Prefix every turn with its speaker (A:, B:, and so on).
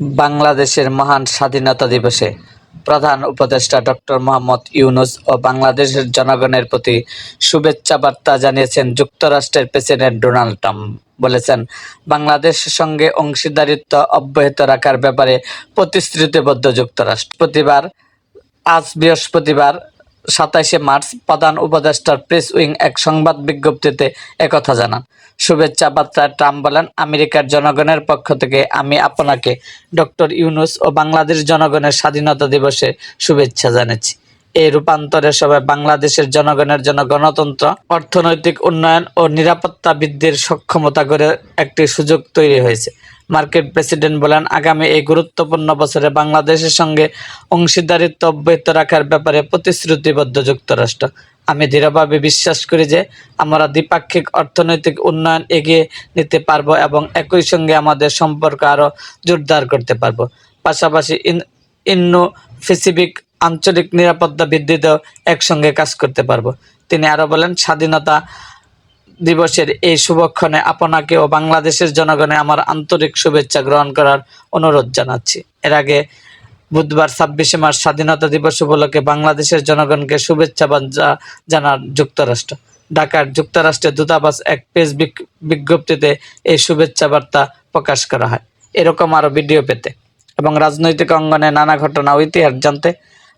A: বাংলাদেশের মহান স্বাধীনতা দিবসে প্রধান উপদেষ্টা ডক্টর মোহাম্মদ ইউনুস ও বাংলাদেশের জনগণের প্রতি শুভেচ্ছা বার্তা জানিয়েছেন যুক্তরাষ্ট্রের প্রেসিডেন্ট ডোনাল্ড ট্রাম্প। বলেছেন বাংলাদেশের সঙ্গে অংশীদারিত্ব অব্যাহত রাখার ব্যাপারে প্রতিশ্রুতিবদ্ধ যুক্তরাষ্ট্র। প্রতিবার, আজ বৃহস্পতিবার সাতাইশে মার্চ প্রধান উপদেষ্টার প্রেস উইং এক সংবাদ বিজ্ঞপ্তিতে একথা জানান। শুভেচ্ছা বার্তায় ট্রাম্প বলেন, আমেরিকার জনগণের পক্ষ থেকে আমি আপনাকে ডক্টর ইউনুস ও বাংলাদেশ জনগণের স্বাধীনতা দিবসে শুভেচ্ছা জানাচ্ছি। এই রূপান্তরের সবাই বাংলাদেশের জনগণের জন্য গণতন্ত্র, অর্থনৈতিক উন্নয়ন ও নিরাপত্তা বৃদ্ধির সক্ষমতা করে একটি সুযোগ তৈরি হয়েছে। মার্কিন প্রেসিডেন্ট বলেন, আগামী এই গুরুত্বপূর্ণ বছরে বাংলাদেশের সঙ্গে অংশীদারিত্ব অব্যাহত রাখার ব্যাপারে প্রতিশ্রুতিবদ্ধ যুক্তরাষ্ট্র। আমি দৃঢ়ভাবে বিশ্বাস করি যে আমরা দ্বিপাক্ষিক অর্থনৈতিক উন্নয়ন এগিয়ে নিতে পারব এবং একই সঙ্গে আমাদের সম্পর্ক আরও জোরদার করতে পারব। পাশাপাশি ইন ইন্নো প্যাসিফিক আঞ্চলিক নিরাপত্তা বৃদ্ধিতেও একসঙ্গে কাজ করতে পারব। তিনি আরও বলেন, স্বাধীনতা দিবসের এই শুভক্ষণে আপনাকে ও বাংলাদেশের জনগণে আমার আন্তরিক শুভেচ্ছা গ্রহণ করার অনুরোধ জানাচ্ছি। এর আগে বুধবার ছাব্বিশে মার্চ স্বাধীনতা দিবস উপলক্ষে বাংলাদেশের জনগণকে শুভেচ্ছা জানান যুক্তরাষ্ট্র। ঢাকার যুক্তরাষ্ট্রের দূতাবাস এক পেজ বিজ্ঞপ্তিতে এই শুভেচ্ছা বার্তা প্রকাশ করা হয়। এরকম আরও ভিডিও পেতে এবং রাজনৈতিক অঙ্গনে নানা ঘটনা ও ইতিহাস জানতে